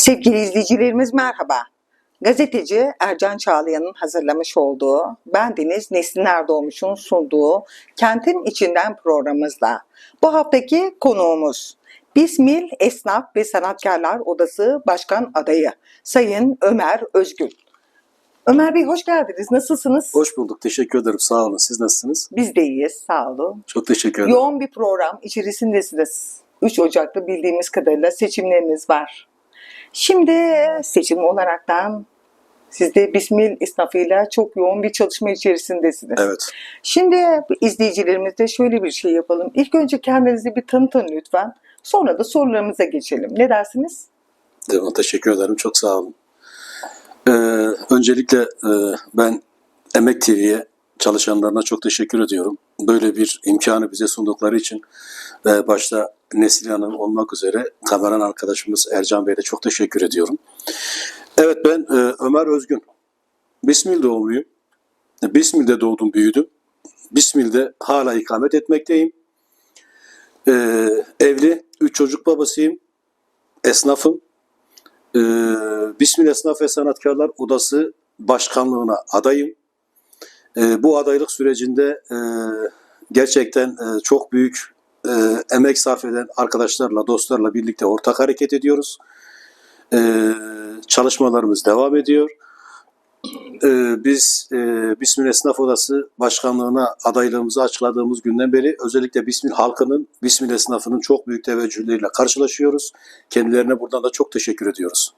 Sevgili izleyicilerimiz merhaba. Gazeteci Ercan Çağlayan'ın hazırlamış olduğu, bendeniz Neslin Erdoğmuş'un sunduğu Kentin İçinden programımızla bu haftaki konuğumuz Bismil Esnaf ve Sanatkarlar Odası Başkan Adayı Sayın Ömer Özgül. Ömer Bey hoş geldiniz. Nasılsınız? Hoş bulduk. Teşekkür ederim. Sağ olun. Siz nasılsınız? Biz de iyiyiz. Sağ olun. Çok teşekkür ederim. Yoğun bir program içerisindesiniz. 3 Ocak'ta bildiğimiz kadarıyla seçimleriniz var. Şimdi seçim olaraktan siz de Bismil esnafıyla çok yoğun bir çalışma içerisindesiniz. Evet. Şimdi izleyicilerimizde şöyle bir şey yapalım. İlk önce kendinizi bir tanıtın lütfen. Sonra da sorularımıza geçelim. Ne dersiniz? Tamam, teşekkür ederim. Çok sağ olun. Ee, öncelikle e, ben Emek TV'ye çalışanlarına çok teşekkür ediyorum. Böyle bir imkanı bize sundukları için ve başta Nesil Hanım olmak üzere kameran arkadaşımız Ercan Bey'e çok teşekkür ediyorum. Evet ben e, Ömer Özgün. Bismil doğumluyum. Bismil'de doğdum büyüdüm. Bismil'de hala ikamet etmekteyim. Ee, evli, üç çocuk babasıyım. Esnafım. Ee, Bismil Esnaf ve Sanatkarlar Odası Başkanlığına adayım. Ee, bu adaylık sürecinde e, gerçekten e, çok büyük e, emek sarf eden arkadaşlarla, dostlarla birlikte ortak hareket ediyoruz. Ee, çalışmalarımız devam ediyor. Ee, biz e, Bismil Esnaf Odası Başkanlığına adaylığımızı açıkladığımız günden beri özellikle Bismil halkının, Bismil esnafının çok büyük teveccühleriyle karşılaşıyoruz. Kendilerine buradan da çok teşekkür ediyoruz.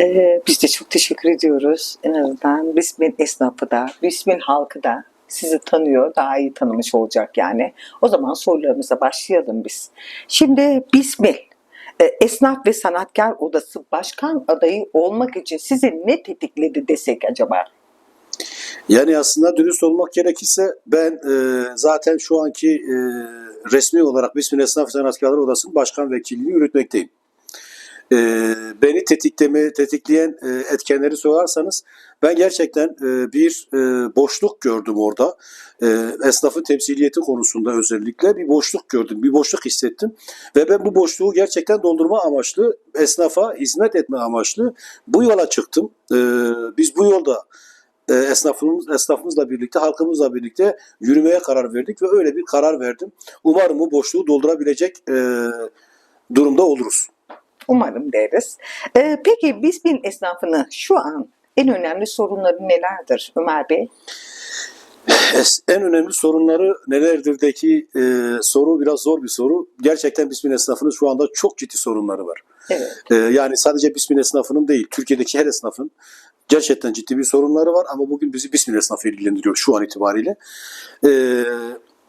Ee, biz de çok teşekkür ediyoruz. En azından Bismil esnafı da, Bismil halkı da sizi tanıyor, daha iyi tanımış olacak yani. O zaman sorularımıza başlayalım biz. Şimdi Bismil, e, Esnaf ve Sanatkar Odası Başkan adayı olmak için sizi ne tetikledi desek acaba? Yani aslında dürüst olmak gerekirse ben e, zaten şu anki e, resmi olarak Bismil Esnaf ve Sanatkarlar Odası'nın başkan vekilliğini yürütmekteyim. E, beni tetikleme, tetikleyen e, etkenleri sorarsanız ben gerçekten e, bir e, boşluk gördüm orada. E, esnafın temsiliyeti konusunda özellikle bir boşluk gördüm, bir boşluk hissettim. Ve ben bu boşluğu gerçekten doldurma amaçlı, esnafa hizmet etme amaçlı bu yola çıktım. E, biz bu yolda e, esnafımız, esnafımızla birlikte, halkımızla birlikte yürümeye karar verdik ve öyle bir karar verdim. Umarım bu boşluğu doldurabilecek e, durumda oluruz. Umarım deriz. Ee, peki Bismil esnafının şu an en önemli sorunları nelerdir Ömer Bey? En önemli sorunları nelerdirdeki e, soru biraz zor bir soru. Gerçekten Bismil esnafının şu anda çok ciddi sorunları var. Evet. E, yani sadece Bismil esnafının değil, Türkiye'deki her esnafın gerçekten ciddi bir sorunları var ama bugün bizi Bismil esnafı ilgilendiriyor şu an itibariyle. E,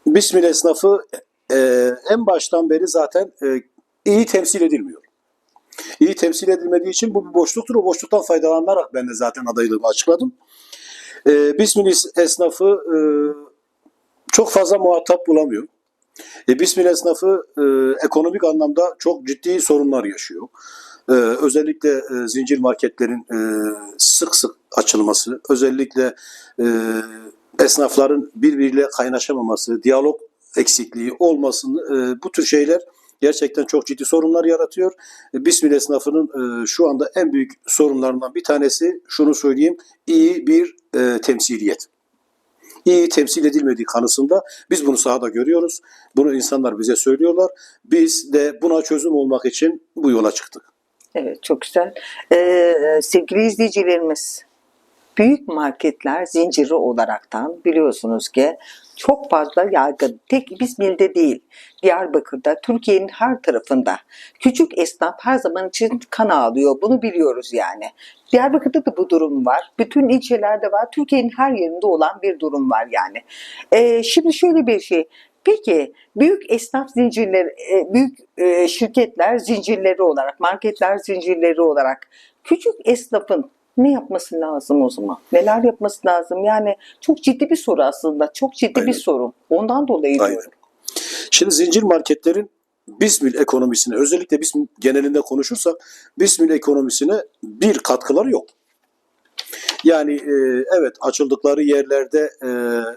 Bismil esnafı e, en baştan beri zaten e, iyi temsil edilmiyor. İyi temsil edilmediği için bu bir boşluktur. O boşluktan faydalanarak ben de zaten adaylığımı açıkladım. E, Bismil esnafı e, çok fazla muhatap bulamıyor. E, Bismil esnafı e, ekonomik anlamda çok ciddi sorunlar yaşıyor. E, özellikle e, zincir marketlerin e, sık sık açılması, özellikle e, esnafların birbiriyle kaynaşamaması, diyalog eksikliği olmasın, e, bu tür şeyler gerçekten çok ciddi sorunlar yaratıyor. E, Bismil esnafının e, şu anda en büyük sorunlarından bir tanesi şunu söyleyeyim, iyi bir e, temsiliyet iyi temsil edilmediği kanısında biz bunu sahada görüyoruz. Bunu insanlar bize söylüyorlar. Biz de buna çözüm olmak için bu yola çıktık. Evet çok güzel. Ee, sevgili izleyicilerimiz, büyük marketler zinciri olaraktan biliyorsunuz ki çok fazla yaygın. Tek Bismil'de değil, Diyarbakır'da, Türkiye'nin her tarafında. Küçük esnaf her zaman için kan ağlıyor. Bunu biliyoruz yani. Diyarbakır'da da bu durum var. Bütün ilçelerde var. Türkiye'nin her yerinde olan bir durum var yani. Ee, şimdi şöyle bir şey. Peki büyük esnaf zincirleri, e, büyük e, şirketler zincirleri olarak, marketler zincirleri olarak küçük esnafın ne yapması lazım o zaman? Neler yapması lazım? Yani çok ciddi bir soru aslında. Çok ciddi Aynen. bir sorun. Ondan dolayı Aynen. diyorum. Şimdi zincir marketlerin Bismil ekonomisine özellikle Bismil genelinde konuşursak Bismil ekonomisine bir katkıları yok. Yani e, evet açıldıkları yerlerde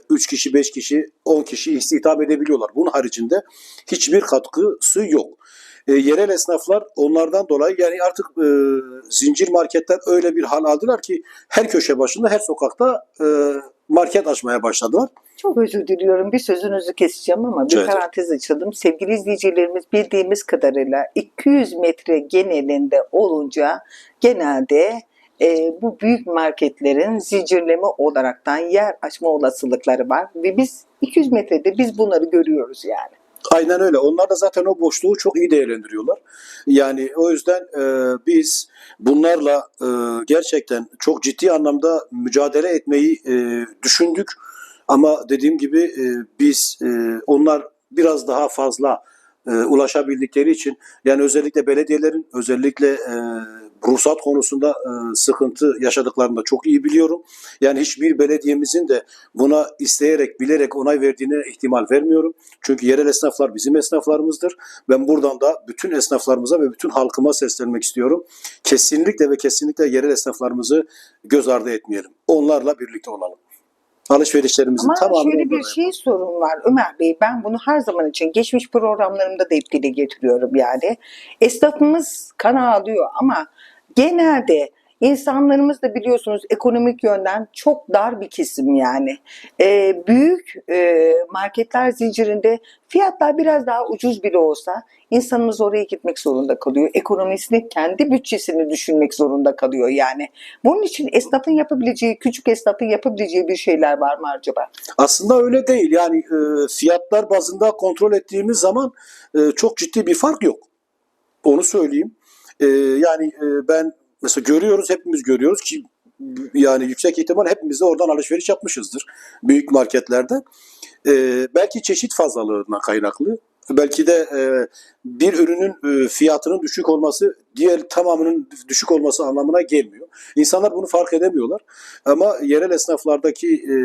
3 kişi, 5 kişi, 10 kişi istihdam edebiliyorlar. Bunun haricinde hiçbir katkısı yok. E, yerel esnaflar onlardan dolayı yani artık e, zincir marketler öyle bir hal aldılar ki her köşe başında her sokakta e, market açmaya başladılar. Çok özür diliyorum. Bir sözünüzü keseceğim ama bir ederim. parantez açalım. Sevgili izleyicilerimiz bildiğimiz kadarıyla 200 metre genelinde olunca genelde e, bu büyük marketlerin zincirleme olaraktan yer açma olasılıkları var. Ve biz 200 metrede biz bunları görüyoruz yani. Aynen öyle. Onlar da zaten o boşluğu çok iyi değerlendiriyorlar. Yani o yüzden e, biz bunlarla e, gerçekten çok ciddi anlamda mücadele etmeyi e, düşündük. Ama dediğim gibi e, biz e, onlar biraz daha fazla e, ulaşabildikleri için yani özellikle belediyelerin özellikle e, ruhsat konusunda e, sıkıntı yaşadıklarını da çok iyi biliyorum. Yani hiçbir belediyemizin de buna isteyerek, bilerek onay verdiğine ihtimal vermiyorum. Çünkü yerel esnaflar bizim esnaflarımızdır. Ben buradan da bütün esnaflarımıza ve bütün halkıma seslenmek istiyorum. Kesinlikle ve kesinlikle yerel esnaflarımızı göz ardı etmeyelim. Onlarla birlikte olalım. Alışverişlerimizin Ama tamamını şöyle bir şey sorun var Ömer Bey. Ben bunu her zaman için geçmiş programlarımda da hep dile getiriyorum yani. Esnafımız kan ağlıyor ama genelde insanlarımız da biliyorsunuz ekonomik yönden çok dar bir kesim yani. Ee, büyük e, marketler zincirinde fiyatlar biraz daha ucuz bile olsa insanımız oraya gitmek zorunda kalıyor. Ekonomisini, kendi bütçesini düşünmek zorunda kalıyor yani. Bunun için esnafın yapabileceği, küçük esnafın yapabileceği bir şeyler var mı acaba? Aslında öyle değil. Yani e, fiyatlar bazında kontrol ettiğimiz zaman e, çok ciddi bir fark yok. Onu söyleyeyim. E, yani e, ben mesela görüyoruz, hepimiz görüyoruz ki yani yüksek ihtimal hepimiz de oradan alışveriş yapmışızdır büyük marketlerde. E, belki çeşit fazlalığından kaynaklı. Belki de e, bir ürünün e, fiyatının düşük olması diğer tamamının düşük olması anlamına gelmiyor. İnsanlar bunu fark edemiyorlar. Ama yerel esnaflardaki e,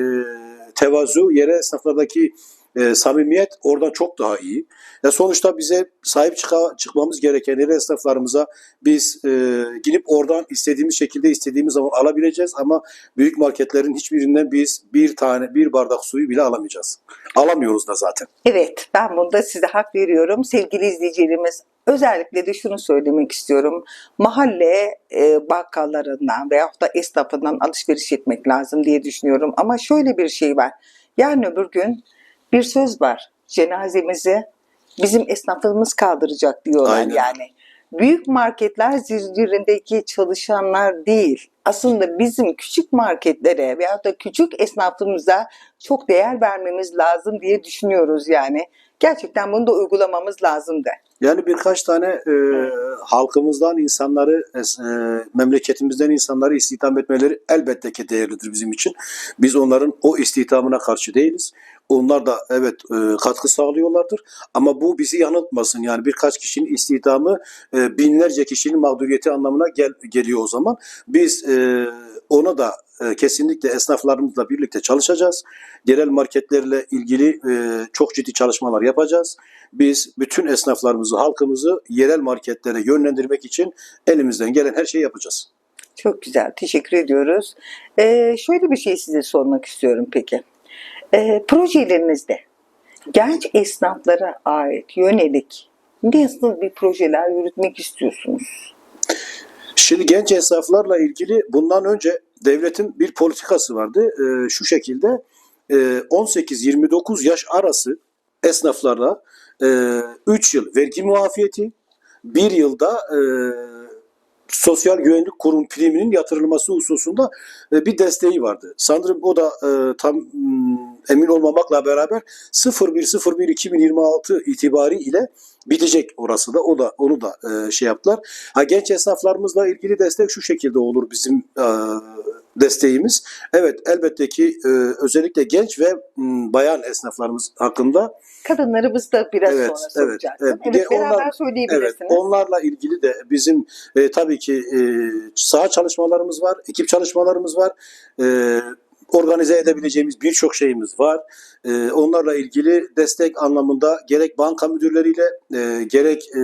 tevazu, yerel esnaflardaki e, samimiyet oradan çok daha iyi. Ya sonuçta bize sahip çıka, çıkmamız gereken yerel esnaflarımıza biz e, gidip oradan istediğimiz şekilde istediğimiz zaman alabileceğiz ama büyük marketlerin hiçbirinden biz bir tane bir bardak suyu bile alamayacağız. Alamıyoruz da zaten. Evet, ben bunda size hak veriyorum. Sevgili izleyicilerimiz, özellikle de şunu söylemek istiyorum. Mahalle e, bakkallarından veyahut da esnafından alışveriş etmek lazım diye düşünüyorum. Ama şöyle bir şey var. Yarın öbür gün bir söz var. Cenazemizi bizim esnafımız kaldıracak diyorlar Aynen. yani. Büyük marketler zincirindeki çalışanlar değil. Aslında bizim küçük marketlere veyahut da küçük esnafımıza çok değer vermemiz lazım diye düşünüyoruz yani. Gerçekten bunu da uygulamamız lazım da. Yani birkaç tane e, halkımızdan insanları, es- e, memleketimizden insanları istihdam etmeleri elbette ki değerlidir bizim için. Biz onların o istihdamına karşı değiliz. Onlar da evet e, katkı sağlıyorlardır. Ama bu bizi yanıltmasın. Yani birkaç kişinin istihdamı e, binlerce kişinin mağduriyeti anlamına gel, geliyor o zaman. Biz e, ona da e, kesinlikle esnaflarımızla birlikte çalışacağız. Yerel marketlerle ilgili e, çok ciddi çalışmalar yapacağız. Biz bütün esnaflarımızı, halkımızı yerel marketlere yönlendirmek için elimizden gelen her şeyi yapacağız. Çok güzel, teşekkür ediyoruz. Ee, şöyle bir şey size sormak istiyorum peki. Ee, projelerinizde genç esnaflara ait yönelik nasıl bir projeler yürütmek istiyorsunuz? Şimdi genç esnaflarla ilgili bundan önce devletin bir politikası vardı. Ee, şu şekilde e, 18-29 yaş arası esnaflara 3 yıl vergi muafiyeti, 1 yılda e, Sosyal Güvenlik Kurum priminin yatırılması hususunda e, bir desteği vardı. Sanırım o da e, tam mm, emin olmamakla beraber 01.01.2026 itibariyle bitecek orası da o da onu da e, şey yaptılar. Ha genç esnaflarımızla ilgili destek şu şekilde olur bizim e, desteğimiz. Evet elbette ki e, özellikle genç ve m, bayan esnaflarımız hakkında Kadınlarımız da biraz Evet, sonra evet, evet. Evet, de beraber onlar- Evet, söyleyebilirsiniz. onlarla ilgili de bizim e, tabii ki e, saha çalışmalarımız var, ekip çalışmalarımız var. E, organize edebileceğimiz birçok şeyimiz var. E, onlarla ilgili destek anlamında gerek banka müdürleriyle e, gerek e,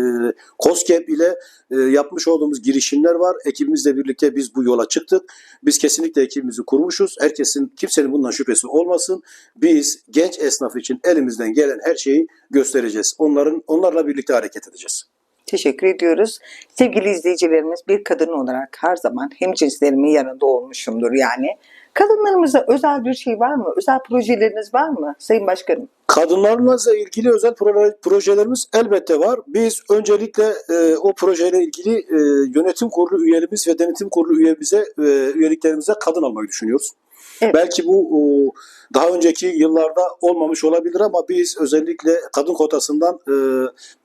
COSGAP ile e, yapmış olduğumuz girişimler var. Ekibimizle birlikte biz bu yola çıktık. Biz kesinlikle ekibimizi kurmuşuz. Herkesin, kimsenin bundan şüphesi olmasın. Biz genç esnaf için elimizden gelen her şeyi göstereceğiz. Onların onlarla birlikte hareket edeceğiz. Teşekkür ediyoruz. Sevgili izleyicilerimiz bir kadın olarak her zaman hem cinslerimin yanında olmuşumdur yani. Kadınlarımıza özel bir şey var mı? Özel projeleriniz var mı Sayın Başkanım? Kadınlarla ilgili özel proje- projelerimiz elbette var. Biz öncelikle e, o projeyle ilgili e, yönetim kurulu üyelerimiz ve denetim kurulu üyemize, e, üyeliklerimize kadın almayı düşünüyoruz. Evet. Belki bu o, daha önceki yıllarda olmamış olabilir ama biz özellikle kadın kotasından e,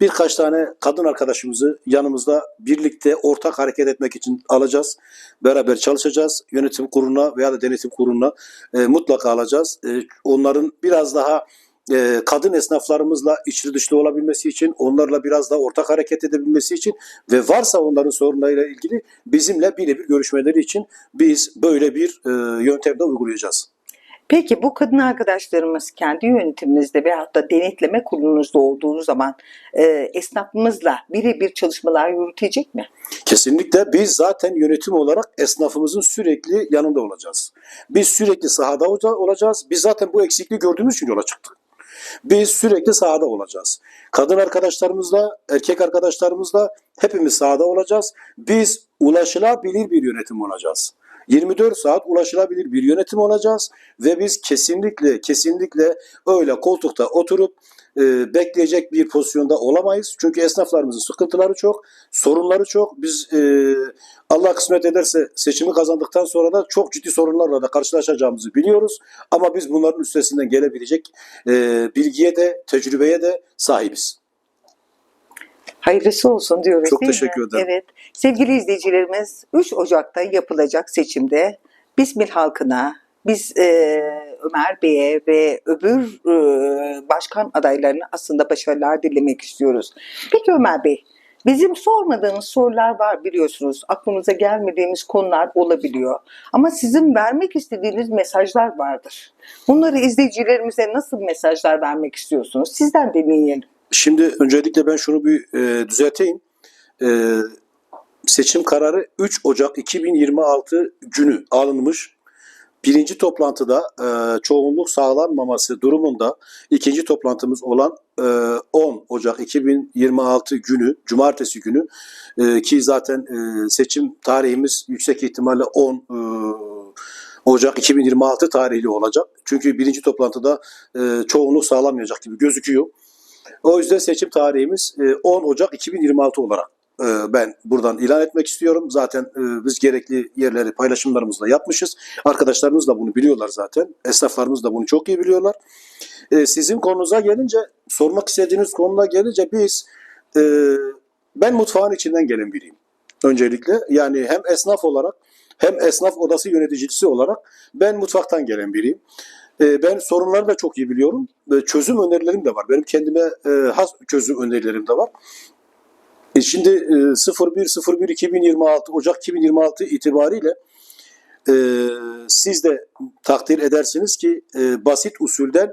birkaç tane kadın arkadaşımızı yanımızda birlikte ortak hareket etmek için alacağız. Beraber çalışacağız. Yönetim kuruluna veya da denetim kuruluna e, mutlaka alacağız. E, onların biraz daha e, kadın esnaflarımızla içli dışlı olabilmesi için, onlarla biraz daha ortak hareket edebilmesi için ve varsa onların sorunlarıyla ilgili bizimle birebir görüşmeleri için biz böyle bir e, yöntemde uygulayacağız. Peki bu kadın arkadaşlarımız kendi yönetiminizde veyahut da denetleme kurulunuzda olduğu zaman e, esnafımızla birebir çalışmalar yürütecek mi? Kesinlikle biz zaten yönetim olarak esnafımızın sürekli yanında olacağız. Biz sürekli sahada ola- olacağız. Biz zaten bu eksikliği gördüğümüz için yola çıktık. Biz sürekli sahada olacağız. Kadın arkadaşlarımızla, erkek arkadaşlarımızla hepimiz sahada olacağız. Biz ulaşılabilir bir yönetim olacağız. 24 saat ulaşılabilir bir yönetim olacağız ve biz kesinlikle kesinlikle öyle koltukta oturup e, bekleyecek bir pozisyonda olamayız. Çünkü esnaflarımızın sıkıntıları çok, sorunları çok. Biz e, Allah kısmet ederse seçimi kazandıktan sonra da çok ciddi sorunlarla da karşılaşacağımızı biliyoruz. Ama biz bunların üstesinden gelebilecek e, bilgiye de tecrübeye de sahibiz. Hayırlısı olsun diyoruz Çok değil mi? teşekkür ederim. Evet. Sevgili izleyicilerimiz 3 Ocak'ta yapılacak seçimde Bismil halkına, biz e, Ömer Bey'e ve öbür e, başkan adaylarına aslında başarılar dilemek istiyoruz. Peki Ömer Bey, bizim sormadığımız sorular var biliyorsunuz. Aklımıza gelmediğimiz konular olabiliyor. Ama sizin vermek istediğiniz mesajlar vardır. Bunları izleyicilerimize nasıl mesajlar vermek istiyorsunuz? Sizden dinleyelim. Şimdi öncelikle ben şunu bir e, düzelteyim. E, seçim kararı 3 Ocak 2026 günü alınmış. Birinci toplantıda e, çoğunluk sağlanmaması durumunda ikinci toplantımız olan e, 10 Ocak 2026 günü, Cumartesi günü e, ki zaten e, seçim tarihimiz yüksek ihtimalle 10 e, Ocak 2026 tarihli olacak. Çünkü birinci toplantıda e, çoğunluk sağlanmayacak gibi gözüküyor. O yüzden seçim tarihimiz e, 10 Ocak 2026 olarak e, ben buradan ilan etmek istiyorum. Zaten e, biz gerekli yerleri paylaşımlarımızla yapmışız. Arkadaşlarımız da bunu biliyorlar zaten. Esnaflarımız da bunu çok iyi biliyorlar. E, Sizin konunuza gelince, sormak istediğiniz konuya gelince biz, e, ben mutfağın içinden gelen biriyim. Öncelikle yani hem esnaf olarak hem esnaf odası yöneticisi olarak ben mutfaktan gelen biriyim. E, Ben sorunları da çok iyi biliyorum. Çözüm önerilerim de var. Benim kendime e, has çözüm önerilerim de var. E, Şimdi e, 01.01.2026 Ocak 2026 itibariyle e, siz de takdir edersiniz ki e, basit usulden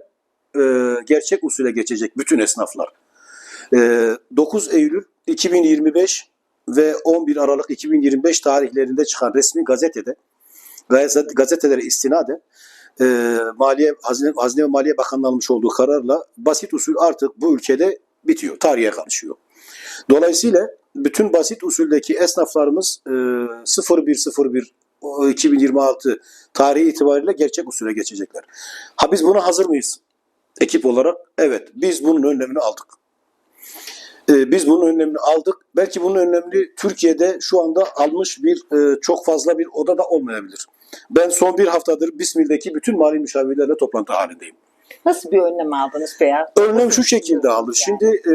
e, gerçek usule geçecek bütün esnaflar. E, 9 Eylül 2025 ve 11 Aralık 2025 tarihlerinde çıkan resmi gazetede gazete- gazetelere istinaden e, Maliye Hazine, Hazine ve Maliye Bakanlığı almış olduğu kararla basit usul artık bu ülkede bitiyor, tarihe karışıyor. Dolayısıyla bütün basit usuldeki esnaflarımız e, 0101 o 2026 tarihi itibariyle gerçek usule geçecekler. Ha biz buna hazır mıyız? Ekip olarak evet biz bunun önlemini aldık. E, biz bunun önlemini aldık. Belki bunun önlemini Türkiye'de şu anda almış bir e, çok fazla bir oda da olmayabilir. Ben son bir haftadır Bismil'deki bütün mali müşavirlerle toplantı halindeyim. Nasıl bir önlem aldınız veya? Önlem şu şekilde alır. Şimdi e,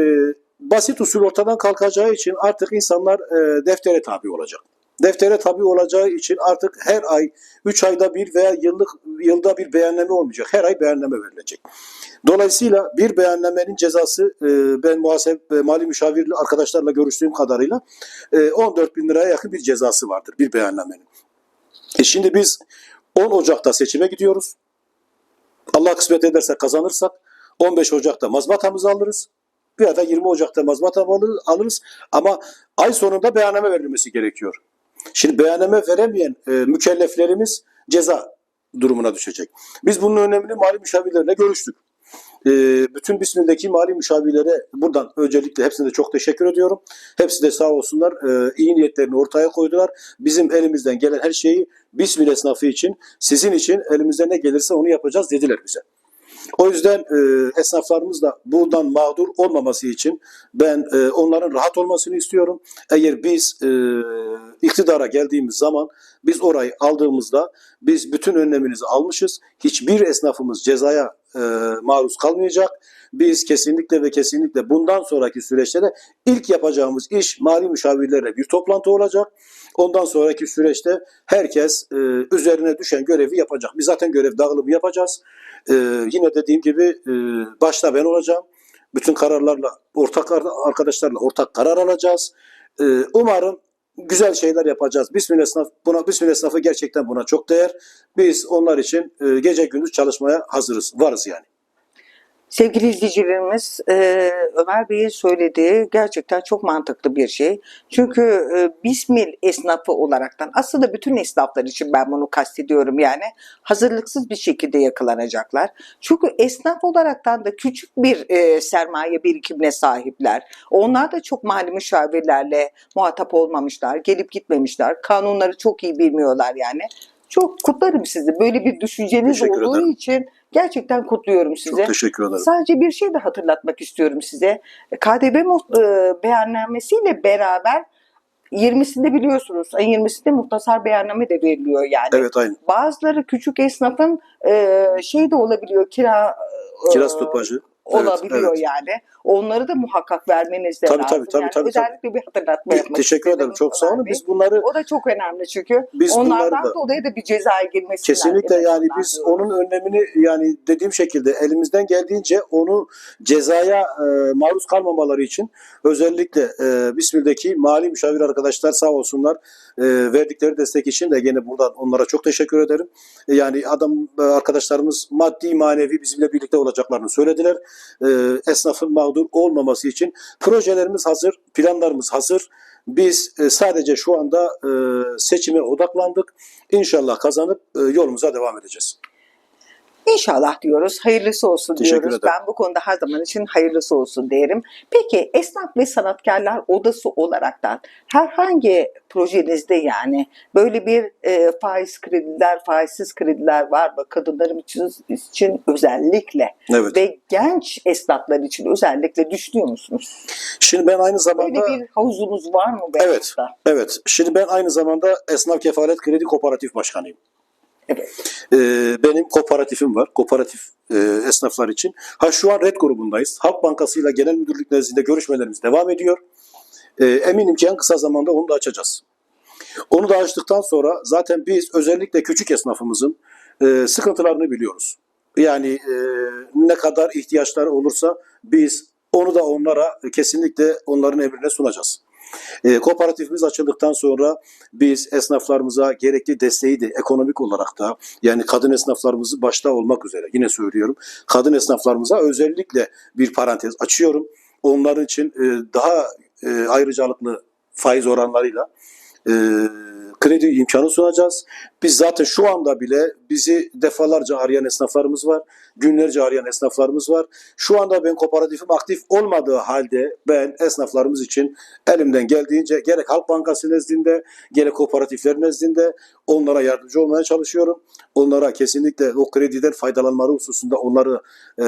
basit usul ortadan kalkacağı için artık insanlar e, deftere tabi olacak. Deftere tabi olacağı için artık her ay, 3 ayda bir veya yıllık yılda bir beyanname olmayacak. Her ay beyanname verilecek. Dolayısıyla bir beyannamenin cezası e, ben muhasebe e, mali müşavirli arkadaşlarla görüştüğüm kadarıyla e, 14 bin liraya yakın bir cezası vardır bir beyannamenin. E şimdi biz 10 Ocak'ta seçime gidiyoruz. Allah kısmet ederse kazanırsak 15 Ocak'ta mazbatamızı alırız. Ya da 20 Ocak'ta mazbatamı alır- alırız. Ama ay sonunda beyanname verilmesi gerekiyor. Şimdi beyanname veremeyen e, mükelleflerimiz ceza durumuna düşecek. Biz bunun önemini mali müşavirlerle görüştük. E, bütün Bismillah'deki mali müşavirlere buradan öncelikle hepsine de çok teşekkür ediyorum. Hepsi de sağ olsunlar e, iyi niyetlerini ortaya koydular. Bizim elimizden gelen her şeyi Bismillah esnafı için, sizin için elimizden ne gelirse onu yapacağız dediler bize. O yüzden e, esnaflarımız da buradan mağdur olmaması için ben e, onların rahat olmasını istiyorum. Eğer biz e, iktidara geldiğimiz zaman biz orayı aldığımızda biz bütün önlemimizi almışız. Hiçbir esnafımız cezaya e, maruz kalmayacak. Biz kesinlikle ve kesinlikle bundan sonraki süreçte ilk yapacağımız iş mali müşavirlerle bir toplantı olacak. Ondan sonraki süreçte herkes e, üzerine düşen görevi yapacak. Biz zaten görev dağılımı yapacağız. E, yine dediğim gibi e, başta ben olacağım. Bütün kararlarla, ortak ar- arkadaşlarla ortak karar alacağız. E, umarım güzel şeyler yapacağız. Bismillah esnaf, buna, Bismillah esnafı gerçekten buna çok değer. Biz onlar için e, gece gündüz çalışmaya hazırız, varız yani. Sevgili izleyicilerimiz, e, Ömer Bey'in söylediği gerçekten çok mantıklı bir şey. Çünkü e, Bismil esnafı olaraktan aslında bütün esnaflar için ben bunu kastediyorum yani hazırlıksız bir şekilde yakalanacaklar. Çünkü esnaf olaraktan da küçük bir e, sermaye birikimine sahipler. Onlar da çok mali müşavirlerle muhatap olmamışlar, gelip gitmemişler. Kanunları çok iyi bilmiyorlar yani. Çok kutlarım sizi. Böyle bir düşünceniz Teşekkür olduğu ederim. için gerçekten kutluyorum sizi. Çok teşekkür ederim. Sadece bir şey de hatırlatmak istiyorum size. KDV e, beyannamesiyle beraber 20'sinde biliyorsunuz ayın 20'sinde muhtasar beyanname de veriliyor yani. Evet aynı. Bazıları küçük esnafın e, şey de olabiliyor kira e, Kiraz stopajı. Olabiliyor Evet, evet. yani. Onları da muhakkak vermeniz de Tabii, lazım. tabii, tabii, yani tabii, özellikle bir hatırlatma yapmak Teşekkür ederim. Çok sağ olun. Biz bunları O da çok önemli çünkü. Biz Onlardan da- dolayı da bir cezaya girmesinler. Kesinlikle yani biz diyorum. onun önlemini yani dediğim şekilde elimizden geldiğince onu cezaya e, maruz kalmamaları için özellikle e, Bismil'deki mali müşavir arkadaşlar sağ olsunlar e, verdikleri destek için de gene buradan onlara çok teşekkür ederim. E, yani adam e, arkadaşlarımız maddi manevi bizimle birlikte olacaklarını söylediler. E, esnafın mağdur olmaması için projelerimiz hazır, planlarımız hazır. Biz e, sadece şu anda e, seçime odaklandık. İnşallah kazanıp e, yolumuza devam edeceğiz. İnşallah diyoruz. Hayırlısı olsun Teşekkür diyoruz. ederim. Ben bu konuda her zaman için hayırlısı olsun derim. Peki esnaf ve sanatkarlar odası olaraktan herhangi projenizde yani böyle bir e, faiz krediler, faizsiz krediler var mı? Kadınlarım için, için özellikle Evet. ve genç esnaflar için özellikle düşünüyor musunuz? Şimdi ben aynı Böyle zamanda bir havuzunuz var mı? Evet. Beyazıt'ta? evet. Şimdi ben aynı zamanda Esnaf Kefalet Kredi Kooperatif Başkanıyım. Evet. Benim kooperatifim var. Kooperatif e, esnaflar için. Ha şu an Red grubundayız. Halk Bankası ile Genel Müdürlük nezdinde görüşmelerimiz devam ediyor. Ee, eminim ki en kısa zamanda onu da açacağız. Onu da açtıktan sonra zaten biz özellikle küçük esnafımızın e, sıkıntılarını biliyoruz. Yani e, ne kadar ihtiyaçları olursa biz onu da onlara kesinlikle onların emrine sunacağız. E, kooperatifimiz açıldıktan sonra biz esnaflarımıza gerekli desteği de ekonomik olarak da yani kadın esnaflarımızı başta olmak üzere yine söylüyorum. Kadın esnaflarımıza özellikle bir parantez açıyorum. Onların için e, daha e, ayrıcalıklı faiz oranlarıyla e, kredi imkanı sunacağız. Biz zaten şu anda bile bizi defalarca arayan esnaflarımız var. Günlerce arayan esnaflarımız var. Şu anda ben kooperatifim aktif olmadığı halde ben esnaflarımız için elimden geldiğince gerek Halk Bankası nezdinde gerek kooperatifler nezdinde onlara yardımcı olmaya çalışıyorum. Onlara kesinlikle o krediden faydalanmaları hususunda onları e,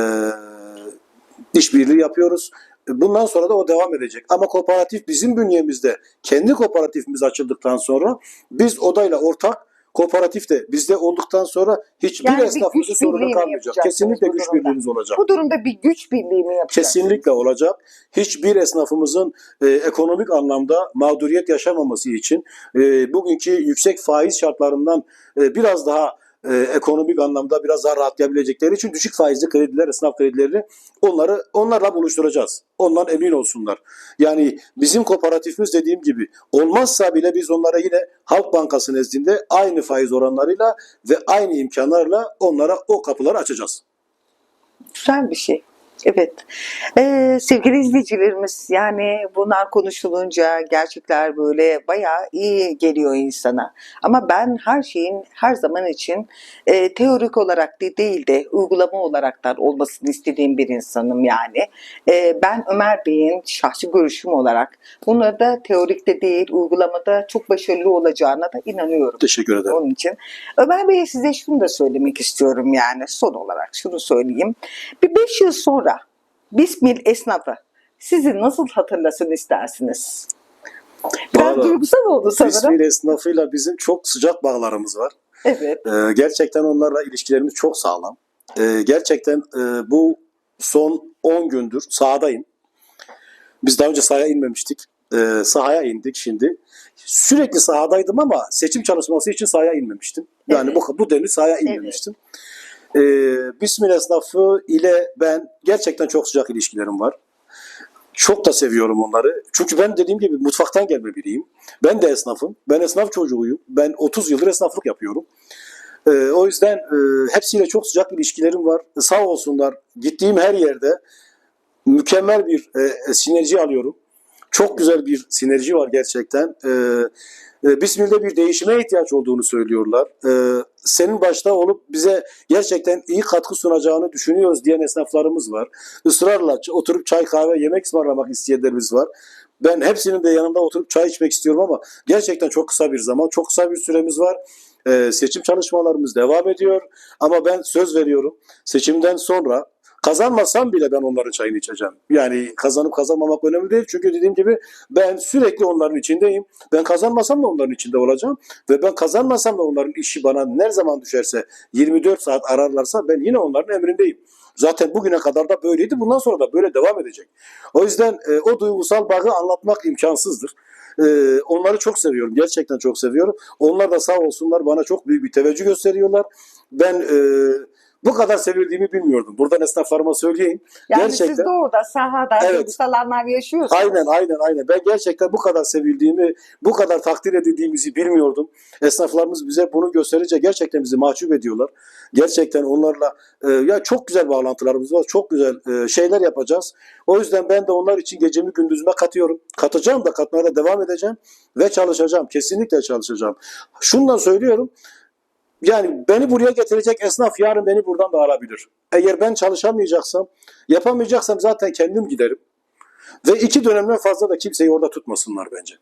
işbirliği yapıyoruz. Bundan sonra da o devam edecek. Ama kooperatif bizim bünyemizde kendi kooperatifimiz açıldıktan sonra biz odayla ortak kooperatif de bizde olduktan sonra hiçbir Yani bir esnafımızın sorunu kalmayacak. Kesinlikle güç durumda? birliğimiz olacak. Bu durumda bir güç birliği mi yapacaksınız? Kesinlikle olacak. Hiçbir esnafımızın e, ekonomik anlamda mağduriyet yaşamaması için e, bugünkü yüksek faiz şartlarından e, biraz daha e, ekonomik anlamda biraz daha rahatlayabilecekleri için düşük faizli krediler, esnaf kredilerini onları onlarla buluşturacağız. Ondan emin olsunlar. Yani bizim kooperatifimiz dediğim gibi olmazsa bile biz onlara yine Halk Bankası nezdinde aynı faiz oranlarıyla ve aynı imkanlarla onlara o kapıları açacağız. Güzel bir şey. Evet. Ee, sevgili izleyicilerimiz yani bunlar konuşulunca gerçekler böyle bayağı iyi geliyor insana. Ama ben her şeyin her zaman için e, teorik olarak de değil de uygulama olaraktan olmasını istediğim bir insanım yani. E, ben Ömer Bey'in şahsi görüşüm olarak bunlarda teorikte değil uygulamada çok başarılı olacağına da inanıyorum. Teşekkür ederim. Onun için Ömer Bey'e size şunu da söylemek istiyorum yani son olarak şunu söyleyeyim. Bir beş yıl sonra Bismil esnafı sizi nasıl hatırlasın istersiniz? Biraz Vallahi, duygusal oldu sanırım. İsmail esnafıyla bizim çok sıcak bağlarımız var. Evet. Ee, gerçekten onlarla ilişkilerimiz çok sağlam. Ee, gerçekten e, bu son 10 gündür sahadayım. Biz daha önce sahaya inmemiştik. Ee, sahaya indik şimdi. Sürekli sahadaydım ama seçim çalışması için sahaya inmemiştim. Yani bu, bu denli sahaya inmemiştim. Ee, Bismil esnafı ile ben gerçekten çok sıcak ilişkilerim var. Çok da seviyorum onları. Çünkü ben dediğim gibi mutfaktan gelme biriyim. Ben de esnafım. Ben esnaf çocuğuyum. Ben 30 yıldır esnaflık yapıyorum. Ee, o yüzden e, hepsiyle çok sıcak ilişkilerim var. Sağ olsunlar. Gittiğim her yerde mükemmel bir e, sinerji alıyorum. Çok güzel bir sinerji var gerçekten. Ee, e, Bismil'de bir değişime ihtiyaç olduğunu söylüyorlar. Ee, senin başta olup bize gerçekten iyi katkı sunacağını düşünüyoruz diyen esnaflarımız var. Israrla oturup çay kahve yemek ısmarlamak isteyenlerimiz var. Ben hepsinin de yanında oturup çay içmek istiyorum ama gerçekten çok kısa bir zaman, çok kısa bir süremiz var. Ee, seçim çalışmalarımız devam ediyor. Ama ben söz veriyorum. Seçimden sonra kazanmasam bile ben onların çayını içeceğim. Yani kazanıp kazanmamak önemli değil. Çünkü dediğim gibi ben sürekli onların içindeyim. Ben kazanmasam da onların içinde olacağım. Ve ben kazanmasam da onların işi bana ne zaman düşerse 24 saat ararlarsa ben yine onların emrindeyim. Zaten bugüne kadar da böyleydi. Bundan sonra da böyle devam edecek. O yüzden e, o duygusal bağı anlatmak imkansızdır. E, onları çok seviyorum. Gerçekten çok seviyorum. Onlar da sağ olsunlar bana çok büyük bir teveccüh gösteriyorlar. Ben e, bu kadar sevildiğimi bilmiyordum. Buradan esnaflarıma söyleyeyim. Yani gerçekten. siz de orada sahada Evet. duygusal anlar yaşıyorsunuz. Aynen aynen aynen. Ben gerçekten bu kadar sevildiğimi, bu kadar takdir edildiğimizi bilmiyordum. Esnaflarımız bize bunu gösterince gerçekten bizi mahcup ediyorlar. Gerçekten onlarla e, ya çok güzel bağlantılarımız var. Çok güzel e, şeyler yapacağız. O yüzden ben de onlar için gecemi gündüzüme katıyorum. Katacağım da katmaya da devam edeceğim ve çalışacağım. Kesinlikle çalışacağım. Şundan söylüyorum. Yani beni buraya getirecek esnaf yarın beni buradan da alabilir. Eğer ben çalışamayacaksam, yapamayacaksam zaten kendim giderim. Ve iki dönemden fazla da kimseyi orada tutmasınlar bence.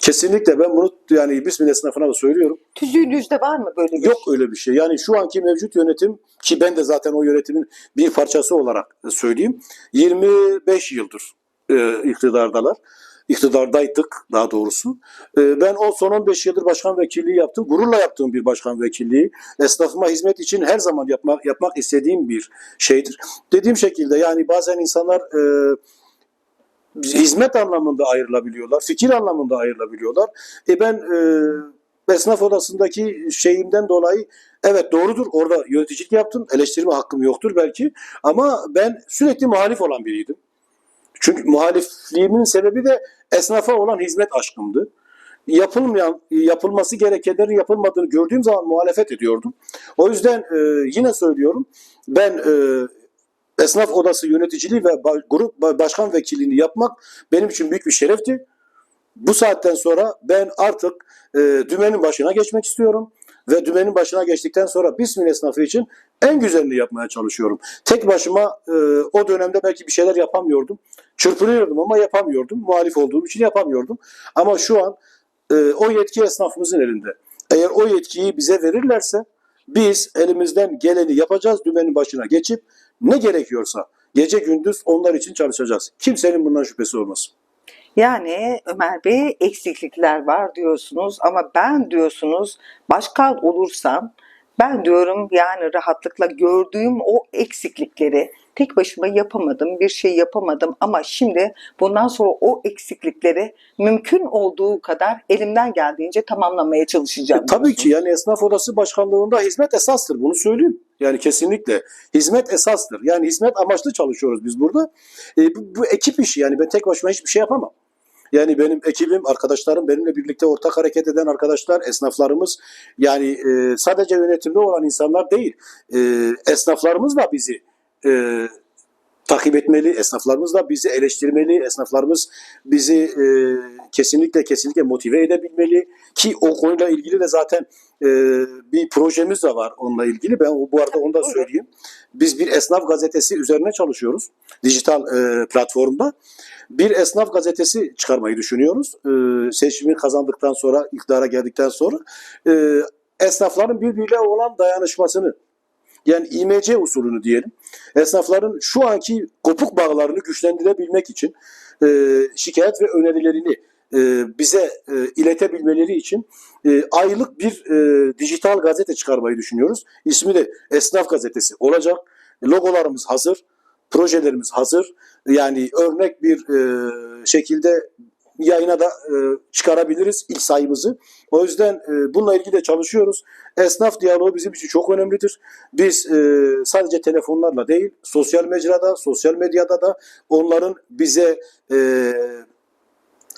Kesinlikle ben bunu yani Bismil esnafına da söylüyorum. Tüzüğünüzde var mı böyle bir Yok öyle bir şey. Yani şu anki mevcut yönetim ki ben de zaten o yönetimin bir parçası olarak söyleyeyim. 25 yıldır e, iktidardalar. İktidardaydık daha doğrusu. E, ben o son 15 yıldır başkan vekilliği yaptım. Gururla yaptığım bir başkan vekilliği. Esnafıma hizmet için her zaman yapmak yapmak istediğim bir şeydir. Dediğim şekilde yani bazen insanlar e, hizmet anlamında ayrılabiliyorlar, fikir anlamında ayrılabiliyorlar. E ben e, esnaf odasındaki şeyimden dolayı evet doğrudur orada yöneticilik yaptım, eleştirme hakkım yoktur belki ama ben sürekli muhalif olan biriydim. Çünkü muhalifliğimin sebebi de esnafa olan hizmet aşkımdı. Yapılmayan, yapılması gerekenlerin yapılmadığını gördüğüm zaman muhalefet ediyordum. O yüzden e, yine söylüyorum ben e, esnaf odası yöneticiliği ve grup ba- başkan vekilliğini yapmak benim için büyük bir şerefti. Bu saatten sonra ben artık e, dümenin başına geçmek istiyorum ve dümenin başına geçtikten sonra Bismil esnafı için en güzelini yapmaya çalışıyorum. Tek başıma e, o dönemde belki bir şeyler yapamıyordum. Çırpınıyordum ama yapamıyordum. Muhalif olduğum için yapamıyordum. Ama şu an e, o yetki esnafımızın elinde. Eğer o yetkiyi bize verirlerse biz elimizden geleni yapacağız. Dümenin başına geçip ne gerekiyorsa gece gündüz onlar için çalışacağız. Kimsenin bundan şüphesi olmasın. Yani Ömer Bey eksiklikler var diyorsunuz ama ben diyorsunuz başkan olursam ben diyorum yani rahatlıkla gördüğüm o eksiklikleri tek başıma yapamadım, bir şey yapamadım ama şimdi bundan sonra o eksiklikleri mümkün olduğu kadar elimden geldiğince tamamlamaya çalışacağım. E, tabii ki yani esnaf odası başkanlığında hizmet esastır. Bunu söyleyeyim. Yani kesinlikle. Hizmet esastır. Yani hizmet amaçlı çalışıyoruz biz burada. E, bu, bu ekip işi yani ben tek başıma hiçbir şey yapamam. Yani benim ekibim, arkadaşlarım, benimle birlikte ortak hareket eden arkadaşlar, esnaflarımız yani e, sadece yönetimde olan insanlar değil. E, esnaflarımız da bizi e, takip etmeli, esnaflarımız da bizi eleştirmeli, esnaflarımız bizi e, kesinlikle kesinlikle motive edebilmeli ki o konuyla ilgili de zaten e, bir projemiz de var onunla ilgili. Ben bu arada onu da söyleyeyim. Biz bir esnaf gazetesi üzerine çalışıyoruz dijital e, platformda. Bir esnaf gazetesi çıkarmayı düşünüyoruz. E, seçimi kazandıktan sonra, iktidara geldikten sonra e, esnafların birbiriyle olan dayanışmasını yani İMC usulünü diyelim. Esnafların şu anki kopuk bağlarını güçlendirebilmek için e, şikayet ve önerilerini e, bize e, iletebilmeleri için e, aylık bir e, dijital gazete çıkarmayı düşünüyoruz. İsmi de Esnaf Gazetesi olacak. Logolarımız hazır, projelerimiz hazır. Yani örnek bir e, şekilde yayına da e, çıkarabiliriz ilk sayımızı. O yüzden e, bununla ilgili de çalışıyoruz. Esnaf diyaloğu bizim için çok önemlidir. Biz e, sadece telefonlarla değil, sosyal mecrada, sosyal medyada da onların bize e,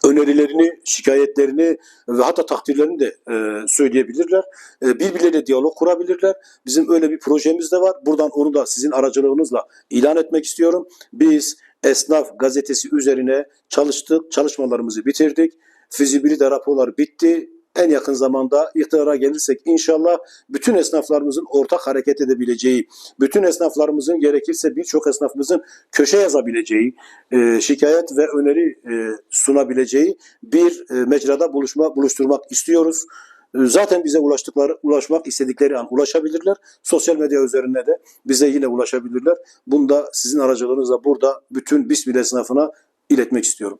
önerilerini, şikayetlerini ve hatta takdirlerini de e, söyleyebilirler. E, birbirleriyle diyalog kurabilirler. Bizim öyle bir projemiz de var. Buradan onu da sizin aracılığınızla ilan etmek istiyorum. Biz Esnaf gazetesi üzerine çalıştık, çalışmalarımızı bitirdik. Fizibilite raporları bitti. En yakın zamanda iktidara gelirsek inşallah bütün esnaflarımızın ortak hareket edebileceği, bütün esnaflarımızın gerekirse birçok esnafımızın köşe yazabileceği, e, şikayet ve öneri e, sunabileceği bir e, mecrada buluşma buluşturmak istiyoruz. Zaten bize ulaştıkları, ulaşmak istedikleri an ulaşabilirler. Sosyal medya üzerinde de bize yine ulaşabilirler. Bunu da sizin aracılığınızla burada bütün Bismillah esnafına iletmek istiyorum.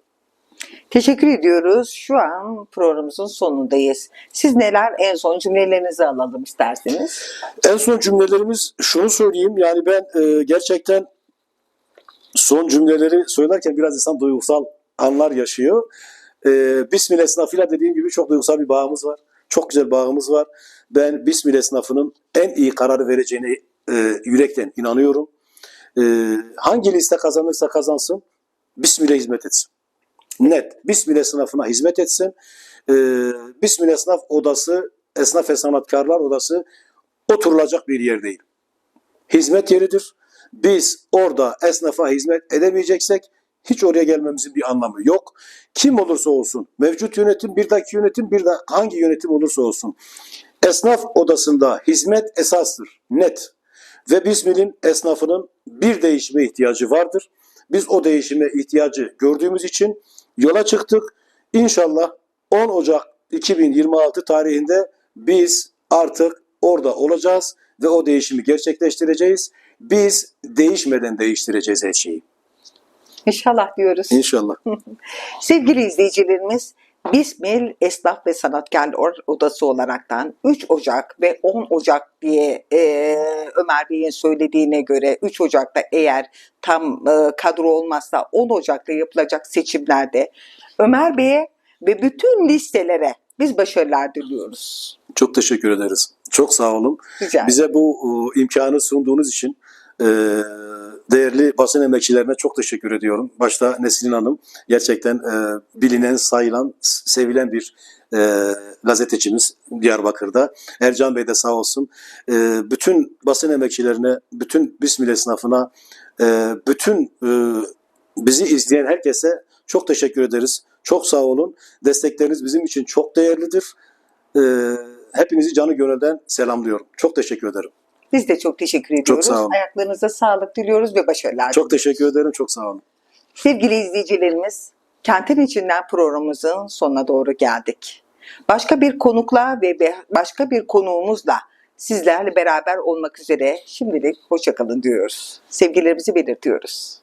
Teşekkür ediyoruz. Şu an programımızın sonundayız. Siz neler en son cümlelerinizi alalım isterseniz. En son cümlelerimiz şunu söyleyeyim. Yani ben e, gerçekten son cümleleri söylerken biraz insan duygusal anlar yaşıyor. E, Bismillah esnafıyla dediğim gibi çok duygusal bir bağımız var. Çok güzel bağımız var. Ben Bismillah esnafının en iyi kararı vereceğine e, yürekten inanıyorum. E, hangi liste kazanırsa kazansın Bismillah hizmet etsin. Net. Bismillah sınıfına hizmet etsin. E, Bismillah esnaf odası, esnaf ve sanatkarlar odası oturulacak bir yer değil. Hizmet yeridir. Biz orada esnafa hizmet edemeyeceksek hiç oraya gelmemizin bir anlamı yok. Kim olursa olsun, mevcut yönetim, bir dahaki yönetim, bir de hangi yönetim olursa olsun. Esnaf odasında hizmet esastır, net. Ve Bismil'in esnafının bir değişime ihtiyacı vardır. Biz o değişime ihtiyacı gördüğümüz için yola çıktık. İnşallah 10 Ocak 2026 tarihinde biz artık orada olacağız ve o değişimi gerçekleştireceğiz. Biz değişmeden değiştireceğiz her şeyi. İnşallah diyoruz. İnşallah. Sevgili izleyicilerimiz, Bismil Esnaf ve Sanatkarlar Odası olaraktan 3 Ocak ve 10 Ocak diye e, Ömer Bey'in söylediğine göre 3 Ocak'ta eğer tam e, kadro olmazsa 10 Ocak'ta yapılacak seçimlerde Ömer Bey'e ve bütün listelere biz başarılar diliyoruz. Çok teşekkür ederiz. Çok sağ olun. Rica. Bize bu e, imkanı sunduğunuz için e, değerli basın emekçilerine çok teşekkür ediyorum. Başta Neslin Hanım gerçekten e, bilinen, sayılan, sevilen bir e, gazetecimiz Diyarbakır'da. Ercan Bey de sağ olsun. E, bütün basın emekçilerine, bütün Bismillah esnafına, e, bütün e, bizi izleyen herkese çok teşekkür ederiz. Çok sağ olun. Destekleriniz bizim için çok değerlidir. E, hepinizi canı gönülden selamlıyorum. Çok teşekkür ederim. Biz de çok teşekkür ediyoruz. sağ olun. Ayaklarınıza sağlık diliyoruz ve başarılar Çok teşekkür ederim. Çok sağ olun. Sevgili izleyicilerimiz, Kentin İçinden programımızın sonuna doğru geldik. Başka bir konukla ve başka bir konuğumuzla sizlerle beraber olmak üzere şimdilik hoşçakalın diyoruz. Sevgilerimizi belirtiyoruz.